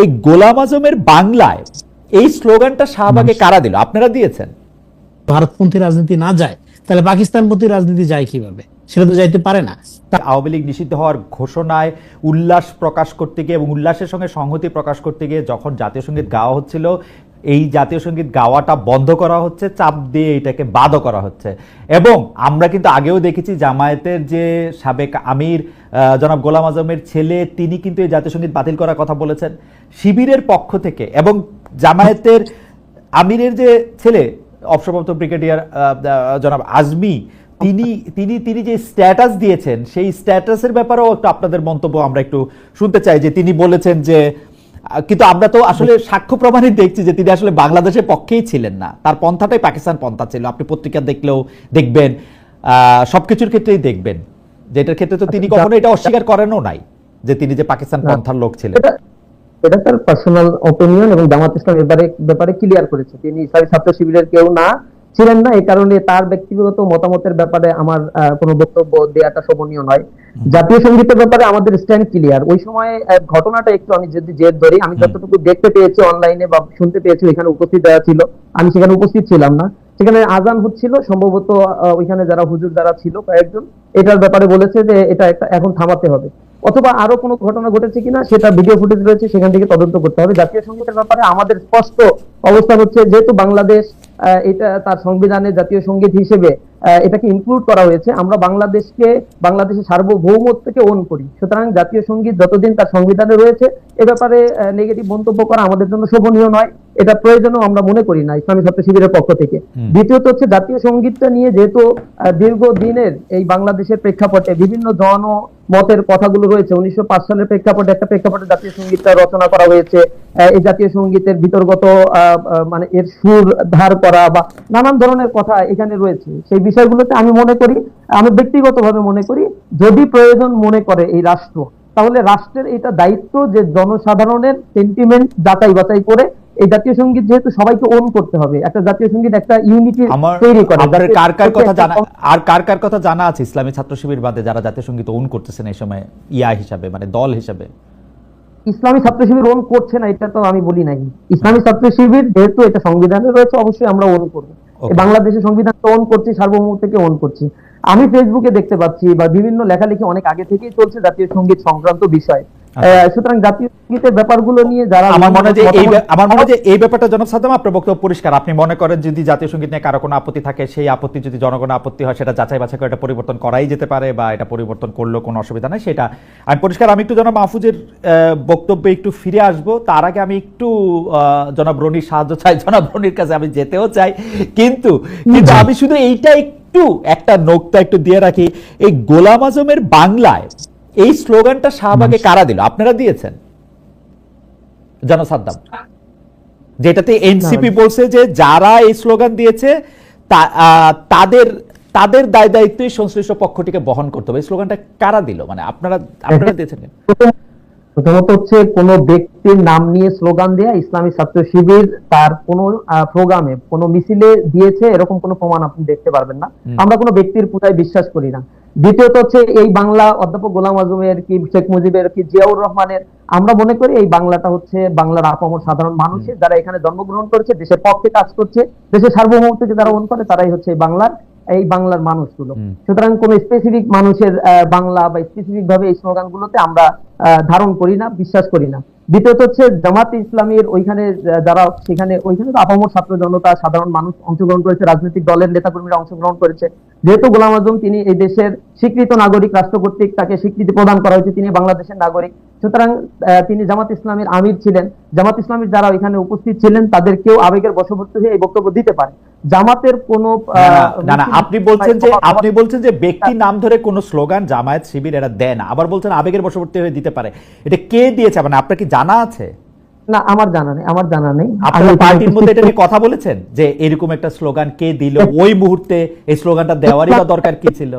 এই গোলাম আজমের বাংলায় এই স্লোগানটা শাহবাগে কারা দিল? আপনারা দিয়েছেন। ভারতপন্থী রাজনীতি না যায় তাহলে পাকিস্তানপন্থী রাজনীতি যায় কীভাবে? সেটা তো যাইতে পারে না। তার আওয়ামী লীগ নিষিদ্ধ হওয়ার ঘোষণায় উল্লাস প্রকাশ করতে গিয়ে এবং উল্লাসের সঙ্গে সংহতি প্রকাশ করতে গিয়ে যখন জাতীয় সংগীত গাওয়া হচ্ছিল এই জাতীয় সংগীত গাওয়াটা বন্ধ করা হচ্ছে, চাপ দিয়ে এটাকে বাদও করা হচ্ছে। এবং আমরা কিন্তু আগেও দেখেছি জামায়াতের যে সাবেক আমির জনাব গোলাম আজমের ছেলে, তিনি কিন্তু এই জাতীয় সংগীত বাতিল করার কথা বলেছেন। শিবিরের পক্ষ থেকে এবং জামায়াতের আমিরের যে ছেলে অবসরপ্রাপ্ত ব্রিগেডিয়ার জনাব আজমি, তিনি তিনি তিনি যে স্ট্যাটাস দিয়েছেন, সেই স্ট্যাটাসের ব্যাপারেও একটু আপনাদের মন্তব্য আমরা একটু শুনতে চাই যে তিনি বলেছেন যে কিন্তু আমরা তো আসলে সাক্ষ্য প্রমাণই দেখছি যে তিনি আসলে বাংলাদেশের পক্ষেই ছিলেন না। তার পন্থাটাই পাকিস্তান পন্থা ছিল। আপনি পত্রিকা দেখলেও দেখবেন সবকিছুর ক্ষেত্রেই দেখবেন। যেটার ক্ষেত্রে তো তিনি কখনো এটা অস্বীকার করেনও নাই যে তিনি যে পাকিস্তান পন্থার লোক ছিলেন। এটা তার পার্সোনাল অপিনিয়ন এবং জামাত ইসলাম এবারে ব্যাপারে ক্লিয়ার করেছে। তিনি ইসলামী ছাত্র শিবিরের কেউ না ছিলেন না। এই কারণে তার ব্যক্তিগত মতামতের ব্যাপারে আমার কোনো বক্তব্য দেওয়াটা শোভনীয় নয়। জাতীয় সঙ্গীতের ব্যাপারে আমাদের স্ট্যান্ড ক্লিয়ার ওই সময় ঘটনাটা একটু আমি যদি জেদ ধরি আমি যতটুকু দেখতে পেয়েছি অনলাইনে বা শুনতে পেয়েছি এখানে উপস্থিত দেওয়া ছিল আমি সেখানে উপস্থিত ছিলাম না। সেখানে আজান হচ্ছিল সম্ভবত ওইখানে যারা হুজুর যারা ছিল কয়েকজন এটার ব্যাপারে বলেছে যে এটা একটা এখন থামাতে হবে। অথবা আরও কোনো ঘটনা ঘটেছে কিনা সেটা ভিডিও ফুটেজ রয়েছে, সেখান থেকে তদন্ত করতে হবে। জাতীয় সঙ্গীতের ব্যাপারে আমাদের স্পষ্ট অবস্থান হচ্ছে, যেহেতু বাংলাদেশ এটা তার সংবিধানে জাতীয় সংগীত হিসেবে এটাকে ইনক্লুড করা হয়েছে, আমরা বাংলাদেশকে, বাংলাদেশের সার্বভৌমত্বকে ওন করি। সুতরাং জাতীয় সংগীত যতদিন তার সংবিধানে রয়েছে, এ ব্যাপারে নেগেটিভ মন্তব্য করা আমাদের জন্য শোভনীয় নয়। এটা প্রয়োজনও আমরা মনে করি না ইসলামী ছাত্র শিবিরের পক্ষ থেকে। দ্বিতীয়ত হচ্ছে জাতীয় সঙ্গীতটা নিয়ে যেহেতু আহ, দীর্ঘদিনের এই বাংলাদেশের প্রেক্ষাপটে বিভিন্ন জন মতের কথাগুলো রয়েছে উনিশশো সালের প্রেক্ষাপটে একটা প্রেক্ষাপটে জাতীয় সঙ্গীতটা রচনা করা হয়েছে এই জাতীয় সঙ্গীতের বিতর্গত মানে এর সুর ধার করা বা নানান ধরনের কথা এখানে রয়েছে। সেই বিষয়গুলোতে আমি মনে করি আমি ব্যক্তিগতভাবে মনে করি যদি প্রয়োজন মনে করে এই রাষ্ট্র তাহলে রাষ্ট্রের এটা দায়িত্ব যে জনসাধারণের সেন্টিমেন্ট যাচাই বাছাই করে এই জাতীয় সংগীত যেহেতু সবাইকে ওন করতে হবে একটা জাতীয় সংগীত একটা ইউনিটি তৈরি করে। আপনার কার কার কথা জানা আর কার কার কথা জানা আছে ইসলামী ছাত্র শিবির বাদে যারা জাতীয় সংগীত ওন করতেছেন এই সময়? ইয়া হিসাবে মানে দল হিসাবে। ইসলামী ছাত্র শিবির ওন করছে না এটা তো আমি বলি নাই। ইসলামী ছাত্র শিবির যেহেতু এটা সংবিধানে রয়েছে অবশ্যই আমরা ওন করব. বাংলাদেশের সংবিধান তো ওন করছি সার্বভৌমত্বকে ওন করছি। আমি ফেসবুকে দেখতে পাচ্ছি বা বিভিন্ন লেখালেখি অনেক আগে থেকেই চলছে জাতীয় সংগীত সংক্রান্ত বিষয়। সুতরাং জাতীয় সঙ্গীতের ব্যাপারগুলো নিয়ে যারা আমার মনে হয় যে এই আমার মনে হয় যে এই ব্যাপারটা জনাব সাদ্দাম আপনার বক্তব্য পরিষ্কার। আপনি মনে করেন যদি জাতীয় সংগীত নিয়ে কারও কোনো আপত্তি থাকে সেই আপত্তি যদি জনগণের আপত্তি হয় সেটা যাচাই বাছাই করে এটা পরিবর্তন করাই যেতে পারে বা এটা পরিবর্তন করলেও কোনো অসুবিধা নেই সেটা আমি পরিষ্কার। আমি একটু জনাব মাহফুজের বক্তব্যে একটু ফিরে আসব। তার আগে আমি একটু আহ, জনাব রনির সাহায্য চাই। জনাব রনির কাছে আমি যেতেও চাই। কিন্তু কিন্তু আমি শুধু এইটা একটু একটা নোকটা একটু দিয়ে রাখি। এই গোলাম আজমের বাংলায় এই স্লোগানটা শাহবাগে কারা দিল? আপনারা দিয়েছেন। জানো সাদ্দাম যেটাতে এনসিপি বলছে যে যারা এই স্লোগান দিয়েছে তাদের তাদের দায় দায়িত্বই সংশ্লিষ্ট পক্ষটিকে বহন করতে হবে। এই স্লোগানটা কারা দিল? মানে আপনারা আপনারা দিয়েছেন? প্রথমত হচ্ছে কোন ব্যক্তির নাম নিয়ে স্লোগান দেয়া ইসলামী ছাত্র শিবির তার কোন প্রোগ্রামে কোন মিছিলে দিয়েছে এরকম কোনো প্রমাণ আপনি দেখতে পারবেন না। আমরা কোনো ব্যক্তির পূজায় বিশ্বাস করি না। দ্বিতীয়ত হচ্ছে এই বাংলা অধ্যাপক গোলাম আজমের কি শেখ মুজিবের কি জিয়াউর রহমানের আমরা মনে করি এই বাংলাটা হচ্ছে বাংলার আপামর সাধারণ মানুষের যারা এখানে জন্মগ্রহণ করেছে দেশের পক্ষে কাজ করছে দেশের সার্বভৌমত্বকে যারা ওন করে তারাই হচ্ছে এই বাংলার এই বাংলার মানুষগুলো। সুতরাং কোন স্পেসিফিক মানুষের আহ, বাংলা বা স্পেসিফিক ভাবে এই স্লোগানগুলোতে আমরা আহ, ধারণ করি না বিশ্বাস করি না। দ্বিতীয়ত হচ্ছে জামাত ইসলামের ওইখানে যারা সেখানে, ওইখানে তো আপামর ছাত্র জনতা, সাধারণ মানুষ অংশগ্রহণ করেছে, রাজনৈতিক দলের নেতাকর্মীরা অংশগ্রহণ করেছে। যেহেতু গোলাম আজম তিনি এই দেশের স্বীকৃত নাগরিক, রাষ্ট্র কর্তৃক তাকে স্বীকৃতি প্রদান করা হয়েছে, তিনি বাংলাদেশের নাগরিক। সুতরাং তিনি জামাত ইসলামের আমির ছিলেন। জামাত ইসলামের যারা ওইখানে উপস্থিত ছিলেন তাদের কেউ আবেগের বশবর্তী হয়ে এই বক্তব্য দিতে পারে। জামাতের কোনো না, না, আপনি বলছেন যে আপনি বলছেন যে ব্যক্তি নাম ধরে কোন স্লোগান জামায়াত শিবির এরা দেয় না। আবার বলছেন আবেগের বশবর্তী হয়ে দিতে পারে। এটা কে দিয়েছে? মানে আপনার কি জানা আছে? না আমার জানা নেই আমার জানা নেই। আপনারা পার্টির মধ্যে এটা নিয়ে কথা বলেছেন? যে এরকম একটা স্লোগান কে দিল? ওই মুহূর্তে এই স্লোগানটা দেওয়ারই বা দরকার কি ছিল?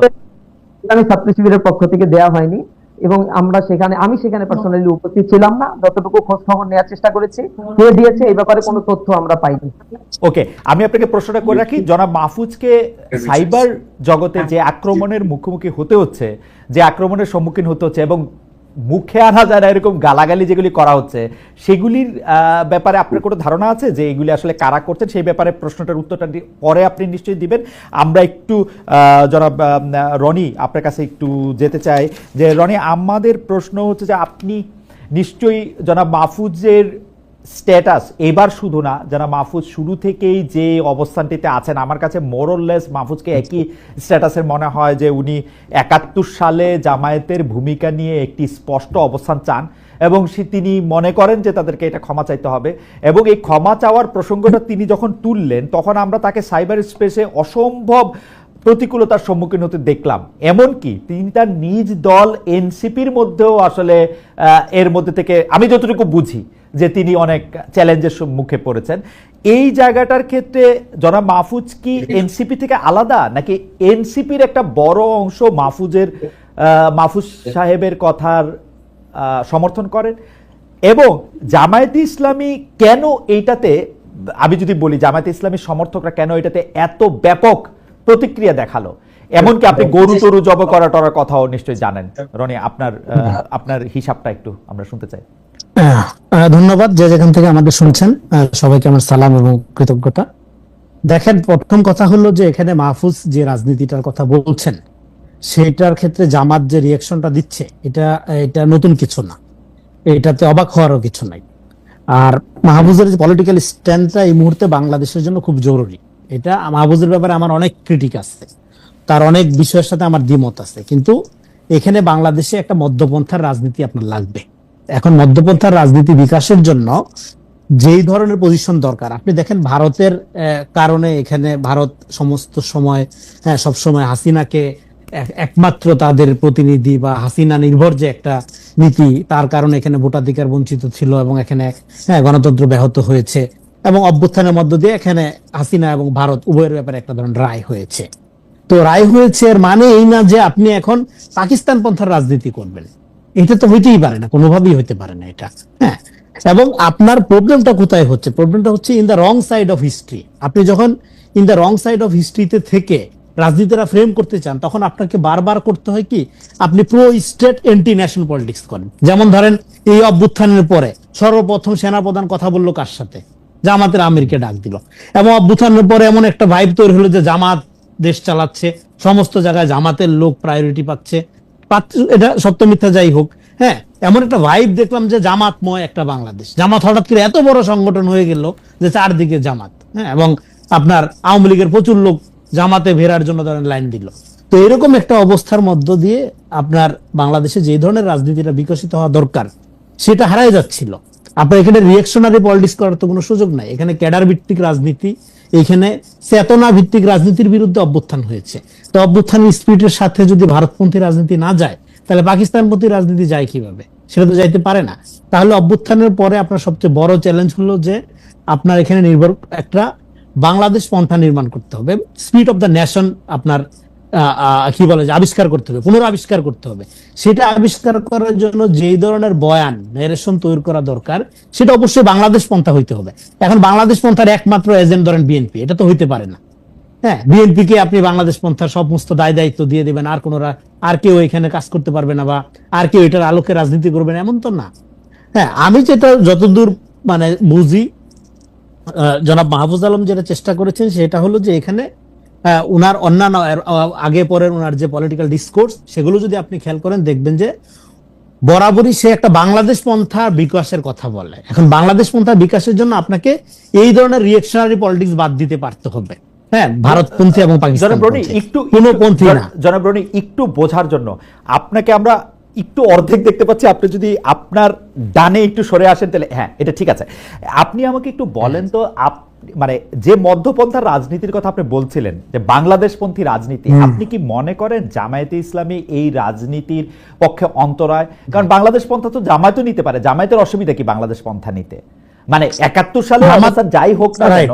আমি ছাত্র শিবিরের পক্ষ থেকে দেয়া হয়নি। এবং আমরা সেখানে আমি সেখানে পার্সোনালি উপস্থিত ছিলাম না। যতটুকু খোঁজ খবর নেওয়ার চেষ্টা করেছি কে দিয়েছে এই ব্যাপারে কোনো তথ্য আমরা পাইনি। ওকে আমি আপনাকে প্রশ্নটা করে রাখি। জনাব মাহফুজকে সাইবার জগতে যে আক্রমণের মুখোমুখি হতে হচ্ছে যে আক্রমণের সম্মুখীন হতে হচ্ছে এবং মুখে আনা যায় না এরকম গালাগালি যেগুলি করা হচ্ছে, সেগুলির ব্যাপারে আপনার কোনো ধারণা আছে যে এগুলি আসলে কারা করছেন? সেই ব্যাপারে প্রশ্নটার উত্তরটা পরে আপনি নিশ্চয়ই দিবেন। আমরা একটু জনাব রনি আপনার কাছে একটু যেতে চাই। যে রনি, আমাদের প্রশ্ন হচ্ছে যে আপনি নিশ্চয়ই জনাব মাহফুজের স্ট্যাটাস এবার শুধু না যারা মাহফুজ শুরু থেকেই যে অবস্থানটিতে আছেন আমার কাছে মোরললেস মাহফুজকে একই স্ট্যাটাসের মনে হয় যে উনি একাত্তর সালে জামায়াতের ভূমিকা নিয়ে একটি স্পষ্ট অবস্থান চান এবং সে তিনি মনে করেন যে তাদেরকে এটা ক্ষমা চাইতে হবে এবং এই ক্ষমা চাওয়ার প্রসঙ্গটা তিনি যখন তুললেন তখন আমরা তাকে সাইবার স্পেসে অসম্ভব প্রতিকূলতার সম্মুখীন হতে দেখলাম। এমনকি তিনি তার নিজ দল এনসিপির মধ্যেও আসলে এর মধ্যে থেকে আমি যতটুকু বুঝি যে তিনি অনেক চ্যালেঞ্জের মুখে পড়েছেন। এই জায়গাটার ক্ষেত্রে জনাব মাহফুজ কি এনসিপি থেকে আলাদা? নাকি এনসিপির একটা বড় অংশ মাহফুজের মাহফুজ সাহেবের কথার সমর্থন করেন? এবং জামায়াতে ইসলামী কেন এইটাতে, আমি যদি বলি, জামায়াতে ইসলামী সমর্থকরা কেন এটাতে এত ব্যাপক প্রতিক্রিয়া দেখাল? এমনকি আপনি গরু টরু জব করা টরার কথাও নিশ্চয়ই জানেন। রনি, আপনার আপনার হিসাবটা একটু আমরা শুনতে চাই। ধন্যবাদ যে যেখান থেকে আমাদের শুনছেন। সবাইকে আমার সালাম এবং কৃতজ্ঞতা। দেখেন, প্রথম কথা হলো যে এখানে মাহফুজ যে রাজনীতিটার কথা বলছেন সেটার ক্ষেত্রে জামাত যে রিয়াকশনটা দিচ্ছে, এটা এটা নতুন কিছু না। এটাতে অবাক হওয়ারও কিছু নাই। আর মাহফুজের যে পলিটিক্যাল স্ট্যান্ডটা এই মুহূর্তে বাংলাদেশের জন্য খুব জরুরি। এটা মাহফুজের ব্যাপারে আমার অনেক ক্রিটিক আছে। তার অনেক বিষয়ের সাথে আমার দ্বিমত আছে। কিন্তু এখানে বাংলাদেশে একটা মধ্যপন্থার রাজনীতি আপনার লাগবে। এখন মধ্যপন্থার রাজনীতি বিকাশের জন্য যেই ধরনের পজিশন দরকার, আপনি দেখেন ভারতের কারণে এখানে ভারত সমস্ত সময় হ্যাঁ সবসময় হাসিনাকে একমাত্র তাদের প্রতিনিধি বা হাসিনা নির্ভর যে একটা নীতি, তার কারণে এখানে ভোটাধিকার বঞ্চিত ছিল এবং এখানে গণতন্ত্র ব্যাহত হয়েছে এবং অভ্যুত্থানের মধ্য দিয়ে এখানে হাসিনা এবং ভারত উভয়ের ব্যাপারে একটা ধরনের রায় হয়েছে। তো রায় হয়েছে এর মানে এই না যে আপনি এখন পাকিস্তান পন্থার রাজনীতি করবেন। এটা তো হইতেই পারে না, কোনোভাবেই হইতে পারে না এটা। হ্যাঁ এবং আপনার প্রবলেমটা কোথায় হচ্ছে? প্রবলেমটা হচ্ছে in the wrong side of history আপনি যখন in the wrong side of হিস্ট্রিতে থেকে রাজনীতিরা ফ্রেম করতে চান, তখন আপনাকে বারবার করতে হয় কি, আপনি pro state anti national politics করেন। যেমন ধরেন, এই অভ্যুত্থানের পরে সর্বপ্রথম সেনাপ্রধান কথা বলল কার সাথে? জামাতের আমিরকে ডাক দিল। এবং অভ্যুত্থানের পরে এমন একটা ভাইব তৈরি হলো যে জামাত দেশ চালাচ্ছে, সমস্ত জায়গায় জামাতের লোক প্রায়োরিটি পাচ্ছে পাচ্ছে- এটা সত্য মিথ্যা যাই হোক হ্যাঁ এমন একটা ভাইব দেখলাম যে জামাতময় একটা বাংলাদেশ। জামাত হঠাৎ করে এত বড় সংগঠন হয়ে গেল যে চারদিকে জামাত হ্যাঁ এবং আপনার আওয়ামী লীগের প্রচুর লোক জামাতে ভেরার জন্য ধরেন লাইন দিল। তো এরকম একটা অবস্থার মধ্য দিয়ে আপনার বাংলাদেশে যে ধরনের রাজনীতিটা বিকশিত হওয়া দরকার, সেটা হারাই যাচ্ছিল। আপনার এখানে রিয়েকশনারি পলিটিক্স করার তো কোনো সুযোগ নাই। এখানে ক্যাডার ভিত্তিক রাজনীতি, এখানে চেতনা ভিত্তিক রাজনীতির বিরুদ্ধে অভ্যুত্থান হয়েছে। তো অভ্যুত্থান স্পিরিটের সাথে যদি ভারতপন্থী রাজনীতি না যায়, তাহলে পাকিস্তানপন্থী রাজনীতি যায় কীভাবে? সেটা তো যাইতে পারে না। তাহলে অভ্যুত্থানের পরে আপনার সবচেয়ে বড় চ্যালেঞ্জ হলো যে আপনার এখানে নির্ভর একটা বাংলাদেশ পন্থা নির্মাণ করতে হবে। স্পিরিট অফ দ্য নেশন আপনার কি বলে যে আবিষ্কার করতে হবে, পুনরাবিষ্কার করতে হবে। সেটা আবিষ্কার করার জন্য যেই ধরনের বয়ান ন্যারেশন তৈরি করা দরকার, সেটা অবশ্যই বাংলাদেশ পন্থা হইতে হবে। এখন বাংলাদেশ পন্থার একমাত্র এজেন্ট ধরেন বিএনপি এটা তো হইতে পারে না। হ্যাঁ বিএনপি কে আপনি বাংলাদেশ পন্থার সমস্ত দায় দায়িত্ব দিয়ে দেবেন, আর কোনো আর কেউ এখানে কাজ করতে পারবে না বা আর কেউ এটার আলোকে রাজনীতি করবে না, এমন তো না। হ্যাঁ আমি যেটা যতদূর মানে বুঝি জনাব মাহফুজ আলম যেটা চেষ্টা করেছেন, সেটা হলো যে এখানে আহ, উনার অন্যান্য আগে পরের উনার যে পলিটিক্যাল ডিসকোর্স সেগুলো যদি আপনি খেয়াল করেন দেখবেন যে বরাবরই সে একটা বাংলাদেশ পন্থা বিকাশের কথা বলে। এখন বাংলাদেশ পন্থা বিকাশের জন্য আপনাকে এই ধরনের রিয়েকশনারি পলিটিক্স বাদ দিতে পারতে হবে। হ্যাঁ ভারতপন্থী এবং পাকিস্তান একটু কোনো পন্থী না। জনাব একটু বোঝার জন্য আপনাকে আমরা একটু অর্ধেক দেখতে পাচ্ছি। আপনি যদি আপনার ডানে একটু সরে আসেন তাহলে হ্যাঁ এটা ঠিক আছে। আপনি আমাকে একটু বলেন তো আপ মানে যে মধ্যপন্থার রাজনীতির কথা আপনি বলছিলেন যে বাংলাদেশপন্থী রাজনীতি আপনি কি মনে করেন জামায়াতে ইসলামী এই রাজনীতির পক্ষে অন্তরায়? কারণ বাংলাদেশ পন্থা তো জামায়াতও নিতে পারে। জামায়াতের অসুবিধা কি বাংলাদেশ পন্থা নিতে? মানে একাত্তর সালে অবস্থা যাই হোক না কেন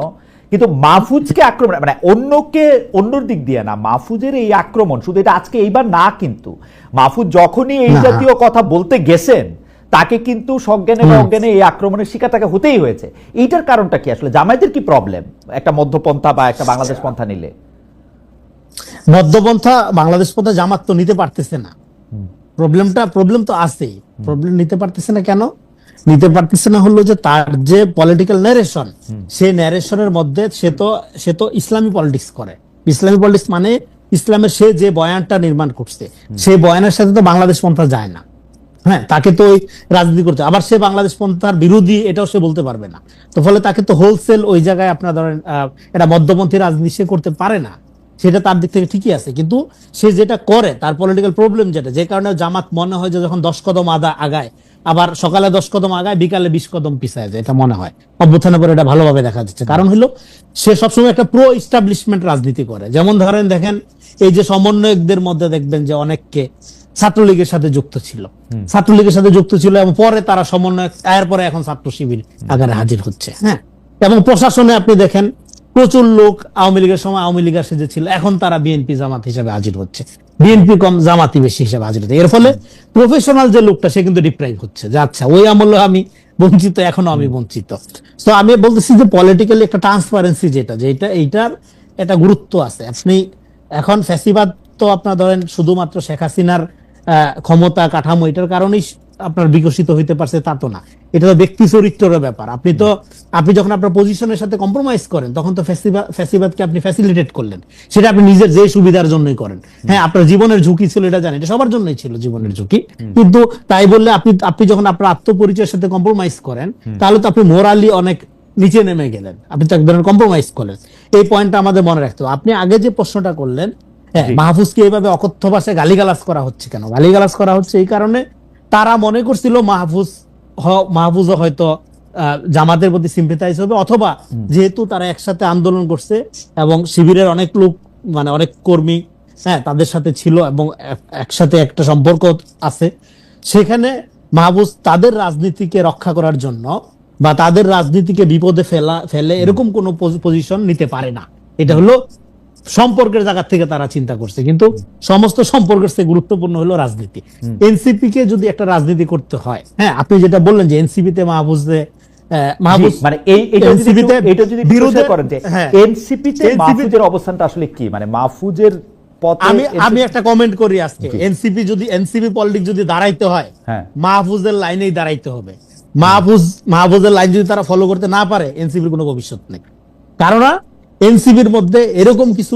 কিন্তু মাহফুজকে আক্রমণ মানে অন্যকে অন্যর দিক দিয়ে না মাহফুজের এই আক্রমণ শুধু এটা আজকে এইবার না কিন্তু মাহফুজ যখনই এই জাতীয় কথা বলতে গেছেন তাকে কিন্তু সজ্ঞানে বা অজ্ঞানে এই আক্রমণের শিকার তাকে হতেই হয়েছে। এইটার কারণটা কি আসলে? জামায়াতের কি প্রবলেম একটা মধ্যপন্থা বা একটা বাংলাদেশ পন্থা নিলে? মধ্যপন্থা বাংলাদেশ পন্থা জামাত তো নিতে পারতেছে না। প্রবলেমটা প্রবলেম তো আছেই। প্রবলেম নিতে পারতেছে না কেন? নিতে পারতেছে না হলো যে তার যে পলিটিক্যাল ন্যারেশন সেই ন্যারেশনের মধ্যে সে তো সে তো ইসলামী পলিটিক্স করে। ইসলামী পলিটিক্স মানে ইসলামের সে যে বয়ানটা নির্মাণ করছে সেই বয়ানের সাথে তো বাংলাদেশ পন্থা যায় না। হ্যাঁ তাকে তো ওই রাজনীতি করতে আবার সে বাংলাদেশ পন্থার বিরোধী এটাও সে বলতে পারবে না। তো ফলে তাকে তো হোলসেল ওই জায়গায় আপনার ধরেন এটা মধ্যপন্থী রাজনীতি সে করতে পারে না। সেটা তার দিক থেকে ঠিকই আছে। কিন্তু সে যেটা করে তার পলিটিক্যাল প্রবলেম যেটা যে কারণে জামাত মনে হয় যে যখন দশ কদম আদা আগায় আবার সকালে দশ কদম আগায় বিকালে বিশ কদম পিছায় যায় এটা মনে হয়। অভ্যুত্থানের পরে এটা ভালোভাবে দেখা যাচ্ছে। কারণ হলো সে সবসময় একটা প্রো ইস্টাবলিশমেন্ট রাজনীতি করে। যেমন ধরেন দেখেন এই যে সমন্বয়কদের মধ্যে দেখবেন যে অনেককে ছাত্রলীগের সাথে যুক্ত ছিল। ছাত্রলীগের সাথে যুক্ত ছিল এবং পরে তারা সমন্বয়ক এরপরে এখন ছাত্র শিবির আকারে হাজির হচ্ছে হ্যাঁ? এবং প্রশাসনে আপনি দেখেন প্রচুর লোক আওয়ামী লীগের সময় আওয়ামী লীগের সাথে ছিল এখন তারা বিএনপি জামাত হিসেবে হাজির হচ্ছে। বিএনপি কম, জামাতি বেশি হিসাবে হাজির হতে এর ফলে প্রফেশনাল যে লোকটা, সে কিন্তু ডিপ্রাইভ হচ্ছে। যে আচ্ছা ওই আমলে আমি বঞ্চিত, এখনও আমি বঞ্চিত। তো আমি বলতেছি যে পলিটিক্যালি একটা ট্রান্সপারেন্সি যেটা, যে এটা, এইটার একটা গুরুত্ব আছে। আপনি এখন ফ্যাসিবাদ তো আপনার ধরেন শুধুমাত্র শেখ হাসিনার ক্ষমতা কাঠামো, এটার কারণেই আপনার বিকশিত হইতে পারছে তা তো না। এটা তো ব্যক্তি চরিত্রের ব্যাপার। আপনি তো আপনি যখন আপনার পজিশনের সাথে কম্প্রোমাইজ করেন তখন তো ফ্যাসিবাদ ফ্যাসিবাদকে আপনি ফ্যাসিলিটেট করলেন। সেটা আপনি নিজের যে সুবিধার জন্যই করেন। হ্যাঁ আপনার জীবনের ঝুঁকি ছিল এটা জানেন এটা সবার জন্যই ছিল জীবনের ঝুঁকি। কিন্তু তাই বললে আপনি আপনি যখন আপনার আত্মপরিচয়ের সাথে কম্প্রোমাইজ করেন তাহলে তো আপনি মোরালি অনেক নিচে নেমে গেলেন। আপনি তো এক ধরনের কম্প্রোমাইজ করলেন এই পয়েন্টটা আমাদের মনে রাখতে হবে। আপনি আগে যে প্রশ্নটা করলেন হ্যাঁ মাহফুজকে এইভাবে অকথ্য ভাষায় গালিগালাজ করা হচ্ছে কেন? গালিগালাজ করা হচ্ছে এই কারণে তারা মনে করছিল মাহফুজ মাহফুজও হয়তো জামাতের প্রতি সিম্পেথাইজ হবে অথবা যেহেতু তারা একসাথে আন্দোলন করছে এবং শিবিরের অনেক লোক মানে অনেক কর্মী হ্যাঁ তাদের সাথে ছিল এবং একসাথে একটা সম্পর্ক আছে সেখানে মাহবুজ তাদের রাজনীতিকে রক্ষা করার জন্য বা তাদের রাজনীতিকে বিপদে ফেলা ফেলে এরকম কোন পজিশন নিতে পারে না। এটা হলো সম্পর্কের জায়গা থেকে তারা চিন্তা করছে। কিন্তু সমস্ত সম্পর্কের চেয়ে গুরুত্বপূর্ণ হলো রাজনীতি। এনসিপি কে যদি একটা রাজনীতি করতে হয় হ্যাঁ আপনি যেটা বললেন যে এনসিপি তে মানে এই এটা যদি করেন যে হ্যাঁ। এনসিপি তে মাহফুজের অবস্থানটা আসলে কি? মানে মাহফুজের আমি আমি একটা কমেন্ট করি আজকে। জি। এনসিপি যদি এনসিপি পলিটিক্স যদি দাঁড়াইতে হয় হ্যাঁ। মাহফুজের লাইনেই দাঁড়াইতে হবে। মাহফুজ মাহফুজের লাইন যদি তারা ফলো করতে না পারে এনসিপির কোনো ভবিষ্যৎ নেই। কারণ এনসিপির মধ্যে এরকম কিছু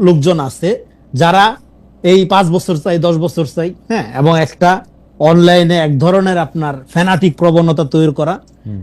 লোকজন আছে যারা এই পাঁচ বছর চাই দশ বছর চাই হ্যাঁ এবং একটা অনলাইনে এক ধরনের আপনার ফ্যানাটিক প্রবণতা তৈরি করা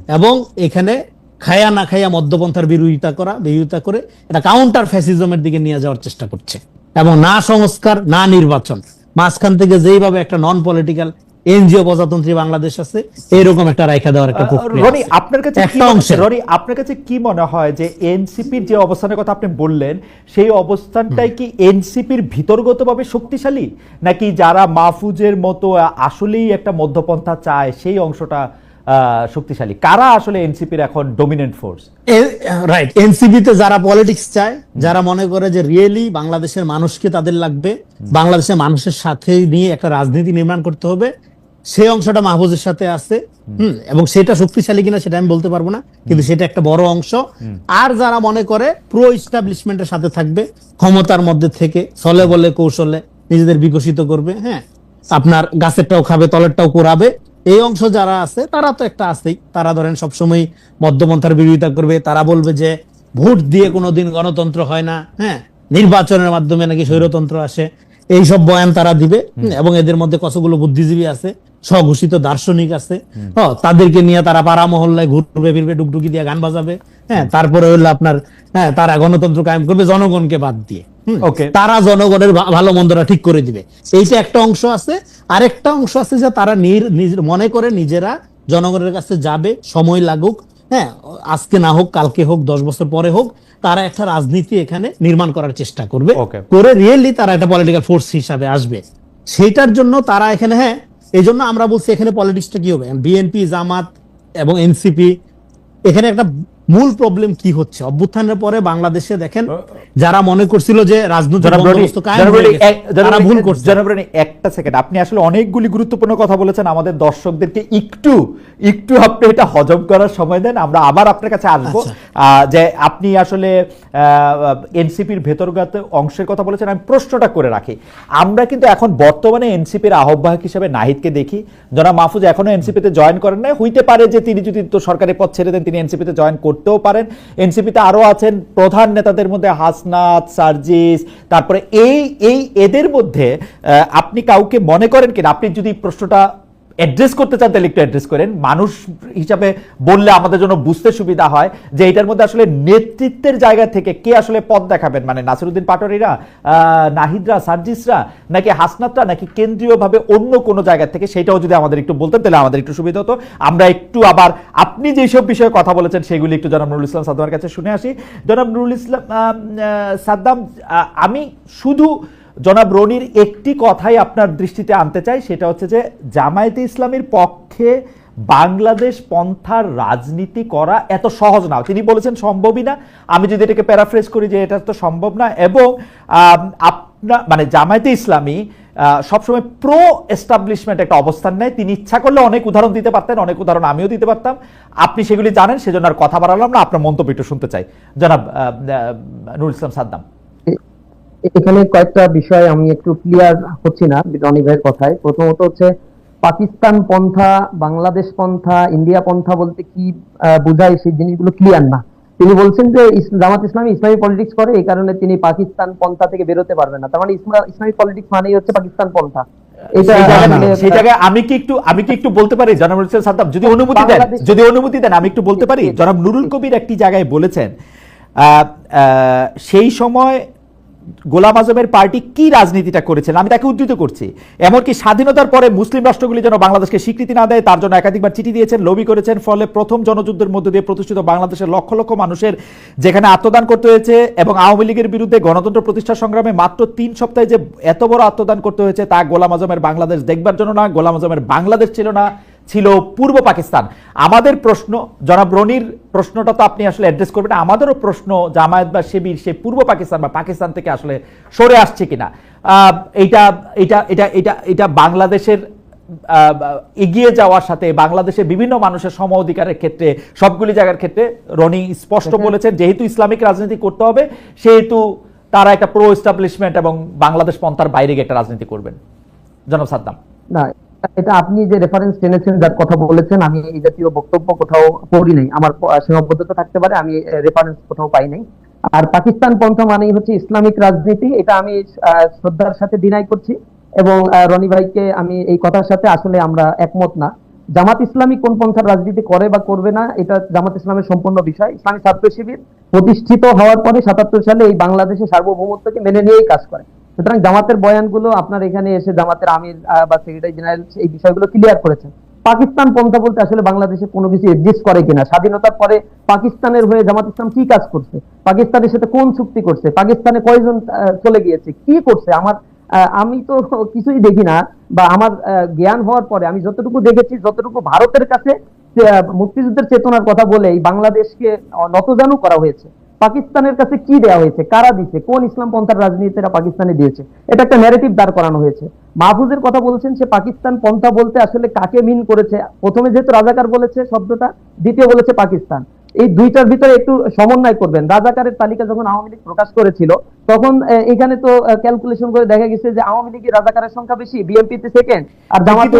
এবং এখানে খায়া না খায়া মধ্যপন্থার বিরোধিতা করা বিরোধিতা করে এটা কাউন্টার ফ্যাসিজমের দিকে নিয়ে যাওয়ার চেষ্টা করছে। এবং না সংস্কার না নির্বাচন। মাঝখান থেকে যেইভাবে একটা নন পলিটিক্যাল এনজিও প্রজাতন্ত্রী বাংলাদেশ আছে এরকম একটা রাইখা দেওয়ার একটা রনি আপনার কাছে কি একটা মনে- রনি আপনার কাছে কি মনে হয় যে এনসিপির যে অবস্থানের কথা আপনি বললেন সেই অবস্থানটাই কি এনসিপির ভিতরগতভাবে শক্তিশালী? নাকি যারা মাহফুজের মতো আসলেই একটা মধ্যপন্থা চায় সেই অংশটা আহ, শক্তিশালী? কারা আসলে এনসিপির এখন ডমিনেন্ট ফোর্স রাইট এনসিপিতে যারা পলিটিক্স চায় যারা মনে করে যে রিয়েলি বাংলাদেশের মানুষকে তাদের লাগবে বাংলাদেশের মানুষের সাথে নিয়ে একটা রাজনীতি নির্মাণ করতে হবে সেই অংশটা মাহফুজের সাথে আছে হুম। এবং সেটা শক্তিশালী কিনা সেটা আমি বলতে পারব না কিন্তু সেটা একটা বড় অংশ। আর যারা মনে করে প্রো ইস্টাবলিশমেন্টের সাথে থাকবে ক্ষমতার মধ্যে থেকে ছলে বলে কৌশলে নিজেদের বিকশিত করবে হ্যাঁ আপনার গাছেরটাও খাবে তলেরটাও করাবে এই অংশ যারা আছে তারা তো একটা আছেই। তারা ধরেন সবসময় মধ্যপন্থার বিরোধিতা করবে তারা বলবে যে ভোট দিয়ে কোনোদিন গণতন্ত্র হয় না হ্যাঁ নির্বাচনের মাধ্যমে নাকি স্বৈরতন্ত্র আসে। এই সব বয়ান তারা দিবে এবং এদের মধ্যে কতগুলো বুদ্ধিজীবী আছে স্বঘোষিত দার্শনিক আছে তাদেরকে নিয়ে তারা পাড়া মহল্লায় ঘুরবে ফিরবে ডুকডুকি দিয়ে গান বাজাবে হ্যাঁ তারপরে হইল আপনার হ্যাঁ তারা গণতন্ত্র কায়েম করবে জনগণকে বাদ দিয়ে. তারা জনগণের ভালো মন্দরা ঠিক করে দিবে এইটা একটা অংশ আছে আরেকটা অংশ আছে যে তারা মনে করে নিজেরা জনগণের কাছে যাবে সময় লাগুক হ্যাঁ আজকে না হোক কালকে হোক দশ বছর পরে হোক তারা একটা রাজনীতি এখানে নির্মাণ করার চেষ্টা করবে. করে রিয়েলি তারা একটা পলিটিক্যাল ফোর্স হিসাবে আসবে। সেটার জন্য তারা এখানে হ্যাঁ এই জন্য আমরা বলছি এখানে পলিটিক্সটা কি হবে? বিএনপি জামাত এবং এনসিপি এখানে একটা মূল প্রবলেম কি হচ্ছে? অভ্যুত্থানের পরে বাংলাদেশে দেখেন যারা মনে করছিল যে রাজনৈতিক ভুল করছে। একটা সেকেন্ড আপনি আসলে অনেকগুলি গুরুত্বপূর্ণ কথা বলেছেন আমাদের দর্শকদেরকে একটু একটু আপনি এটা হজম করার সময় দেন আমরা আবার আপনার কাছে আসব। আচ্ছা। যে আপনি আসলে এনসিপির ভেতরগত অংশের কথা বলেছেন আমি প্রশ্নটা করে রাখি। আমরা কিন্তু এখন বর্তমানে এনসিপির আহ্বায়ক হিসেবে নাহিদকে দেখি। জনাব মাহফুজ এখনও এনসিপিতে জয়েন করেন না হইতে পারে যে তিনি যদি তো সরকারি পদ ছেড়ে দেন তিনি এনসিপিতে জয়েন করতেও পারেন। এনসিপিতে আরও আছেন প্রধান নেতাদের মধ্যে হাসনাত, সার্জিস, তারপরে এই এই এদের মধ্যে আপনি কাউকে মনে করেন কিনা? আপনি যদি প্রশ্নটা অ্যাড্রেস করতে চান তাহলে একটু অ্যাড্রেস করেন। মানুষ হিসাবে বললে আমাদের জন্য বুঝতে সুবিধা হয় যে এটার মধ্যে আসলে নেতৃত্বের জায়গা থেকে কে আসলে পথ দেখাবেন? মানে নাসিরুদ্দিন পাটোয়ারিরা আহ, নাহিদরা সার্জিসরা নাকি হাসনাতরা নাকি কেন্দ্রীয়ভাবে অন্য কোনো জায়গা থেকে? সেটাও যদি আমাদের একটু বলতেন তাহলে আমাদের একটু সুবিধা হতো। আমরা একটু আবার আপনি যেসব বিষয়ে কথা বলেছেন সেগুলি একটু জনাব নুরুল ইসলাম সাদ্দামের কাছে শুনে আসি। জনাব নুরুল ইসলাম সাদ্দাম আমি শুধু জনাব রনির একটি কথাই আপনার দৃষ্টিতে আনতে চাই, সেটা হচ্ছে যে জামায়াতে ইসলামীর পক্ষে বাংলাদেশ পন্থার রাজনীতি করা এত সহজ না। তিনি বলেছেন সম্ভবই না। আমি যদি এটাকে প্যারাফ্রেজ করি যে এটা তো সম্ভব না এবং আপনা মানে জামায়াতে ইসলামী সবসময় প্রো এস্টাবলিশমেন্ট একটা অবস্থান নেয়। তিনি ইচ্ছা করলে অনেক উদাহরণ দিতে পারতেন, অনেক উদাহরণ আমিও দিতে পারতাম। আপনি সেগুলি জানেন, সেজন্য আর কথা বাড়ালাম না। আপনার মন্তব্য একটু শুনতে চাই। জনাব নুরুল ইসলাম সাদ্দাম। এখানে কয়েকটা বিষয় আমি একটু ক্লিয়ার হচ্ছি না রনি ভাইয়ের কথায়। প্রথমত হচ্ছে পাকিস্তান পন্থা বাংলাদেশ পন্থা ইন্ডিয়া পন্থা বলতে কি বোঝায় সেই জিনিসগুলো ক্লিয়ার না। তিনি বলছেন যে জামাত ইসলামী ইসলামী পলিটিক্স করে এই কারণে তিনি পাকিস্তান পন্থা থেকে বেরোতে পারবেন না। তার মানে ইসলামী পলিটিক্স মানেই হচ্ছে পাকিস্তান পন্থা। এটা সেই জায়গায়- আসলে- সেই জায়গায় আমি কি একটু আমি কি একটু বলতে পারি? জনাব নুরুল সাদ্দাম যদি অনুমতি দেন যদি অনুমতি দেন আমি একটু বলতে পারি? জনাব নুরুল কবির একটি জায়গায় বলেছেন আহ, আহ, সেই সময় গোলাম আজমের পার্টি কি রাজনীতিটা করেছিল আমি তাকে উদ্ধৃত করছি। এমনকি স্বাধীনতার পরে মুসলিম রাষ্ট্রগুলি যেন বাংলাদেশকে স্বীকৃতি না দেয়, তার জন্য একাধিকবার চিঠি দিয়েছেন, লবি করেছেন, ফলে প্রথম জনযুদ্ধের মধ্য দিয়ে প্রতিষ্ঠিত বাংলাদেশের লক্ষ লক্ষ মানুষের যেখানে আত্মদান করতে হয়েছে এবং আওয়ামী লীগের বিরুদ্ধে গণতন্ত্র প্রতিষ্ঠা সংগ্রামে মাত্র তিন সপ্তাহে যে এত বড় আত্মদান করতে হয়েছে, তা গোলাম আজমের বাংলাদেশ দেখবার জন্য না গোলাম আজমের বাংলাদেশ ছিল না। ছিল পূর্ব পাকিস্তান। আমাদের প্রশ্ন জনাব রনির প্রশ্নটা তো আপনি আসলে অ্যাড্রেস করবেন আমাদেরও প্রশ্ন জামায়াত বা শিবির সে পূর্ব পাকিস্তান বা পাকিস্তান থেকে আসলে সরে আসছে কিনা। এইটা এটা এটা এটা এটা বাংলাদেশের এগিয়ে যাওয়ার সাথে বাংলাদেশের বিভিন্ন মানুষের সম অধিকারের ক্ষেত্রে সবগুলি জায়গার ক্ষেত্রে রনি স্পষ্ট বলেছেন যেহেতু ইসলামিক রাজনীতি করতে হবে সেহেতু তারা একটা প্রো এস্টাবলিশমেন্ট এবং বাংলাদেশ পন্থার বাইরে গিয়ে একটা রাজনীতি করবেন। জনাব সাদ্দাম। না এটা আপনি যে রেফারেন্স টেনেছেন, যার কথা বলেছেন, আমি এই জাতীয় বক্তব্য কোথাও পড়ি নাই। আমার সীমাবদ্ধতা থাকতে পারে, আমি রেফারেন্স কোথাও পাই নাই। আর পাকিস্তান পন্থা মানেই হচ্ছে ইসলামিক রাজনীতি। এটা আমি শ্রদ্ধার সাথে ডিনাই করছি এবং রনি ভাইকে আমি এই কথার সাথে আসলে আমরা একমত না। জামাত ইসলামী কোন পন্থার রাজনীতি করে বা করবে না, এটা জামাত ইসলামের সম্পূর্ণ বিষয়। ইসলামী ছাত্র শিবির প্রতিষ্ঠিত হওয়ার পরে সাতাত্তর সালে এই বাংলাদেশের সার্বভৌমত্বকে মেনে নিয়েই কাজ করে। সুতরাং জামাতের বয়ানগুলো আপনার এখানে এসে জামাতের আমির বা সেক্রেটারি জেনারেল এই বিষয়গুলো ক্লিয়ার করেছেন। পাকিস্তান পন্থা বলতে আসলে বাংলাদেশে কোনো কিছু এক্সিস্ট করে কিনা? স্বাধীনতার পরে পাকিস্তানের হয়ে জামাত ইসলাম কি কাজ করছে? পাকিস্তানের সাথে কোন চুক্তি করছে? পাকিস্তানে কয়জন চলে গিয়েছে? কি করছে? আমার আমি তো কিছুই দেখি না, বা আমার জ্ঞান হওয়ার পরে আমি যতটুকু দেখেছি, যতটুকু ভারতের কাছে মুক্তিযুদ্ধের চেতনার কথা বলে এই বাংলাদেশকে নতজানু করা হয়েছে। পাকিস্তানের কাছে কি দেওয়া হয়েছে? কারা দিচ্ছে কোন ইসলাম পন্থার রাজনীতিরা পাকিস্তানে দিয়েছে? এটা একটা ন্যারেটিভ দাঁড় করানো হয়েছে। মাহফুজের কথা বলছেন সে পাকিস্তান পন্থা বলতে আসলে কাকে মিন করেছে? প্রথমে যেহেতু রাজাকার বলেছে শব্দটা, দ্বিতীয় বলেছে পাকিস্তান। এই দুইটার ভিতরে একটু সমন্বয় করবেন। রাজাকারের তালিকা যখন আওয়ামী লীগ প্রকাশ করেছিল তখন এখানে তো ক্যালকুলেশন করে দেখা গেছে যে আওয়ামী লীগের রাজাকারের সংখ্যা বেশি বিএনপিতে সেকেন্ড আর জামাতে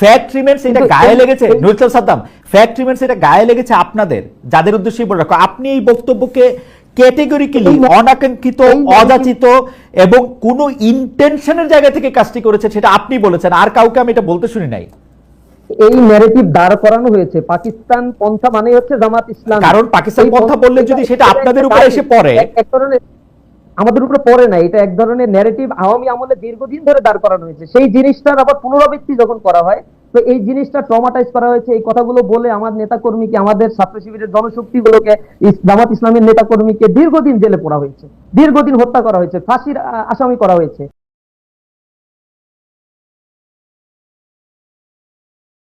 ফ্যাক্ট রিমেন্স এটা গায়ে লেগেছে। নুরুল সাদ্দাম ফ্যাক্ট রিমেন্স এটা গায়ে লেগেছে আপনাদের যাদের উদ্দেশ্যে বলে রাখো। আপনি এই বক্তব্যকে ক্যাটেগরিক্যালি অনাকাঙ্ক্ষিত অযাচিত এবং কোন ইন্টেনশনের জায়গা থেকে কাজটি করেছে সেটা আপনি বলেছেন আর কাউকে আমি এটা বলতে শুনি নাই। এই ন্যারেটিভ দাঁড় করানো হয়েছে। পাকিস্তান পন্থা মানে হচ্ছে জামাত ইসলাম। কারণ পাকিস্তান পন্থা বললে যদি সেটা আপনাদের উপরে এসে পড়ে। এক ধরনের আমাদের উপরে পড়ে না এটা এক ধরনের ন্যারেটিভ আওয়ামী আমলে দীর্ঘদিন ধরে দাঁড় করানো হয়েছে। সেই জিনিসটার আবার পুনরাবৃত্তি যখন করা হয় তো এই জিনিসটা ট্রমাটাইজ করা হয়েছে। এই কথাগুলো বলে আমার নেতা কর্মীকে আমাদের ছাত্র শিবিরের জনশক্তিগুলোকে ইস- জামাত ইসলামের নেতা কর্মীকে দীর্ঘদিন জেলে পড়া হয়েছে। দীর্ঘদিন হত্যা করা হয়েছে ফাঁসির আসামি করা হয়েছে।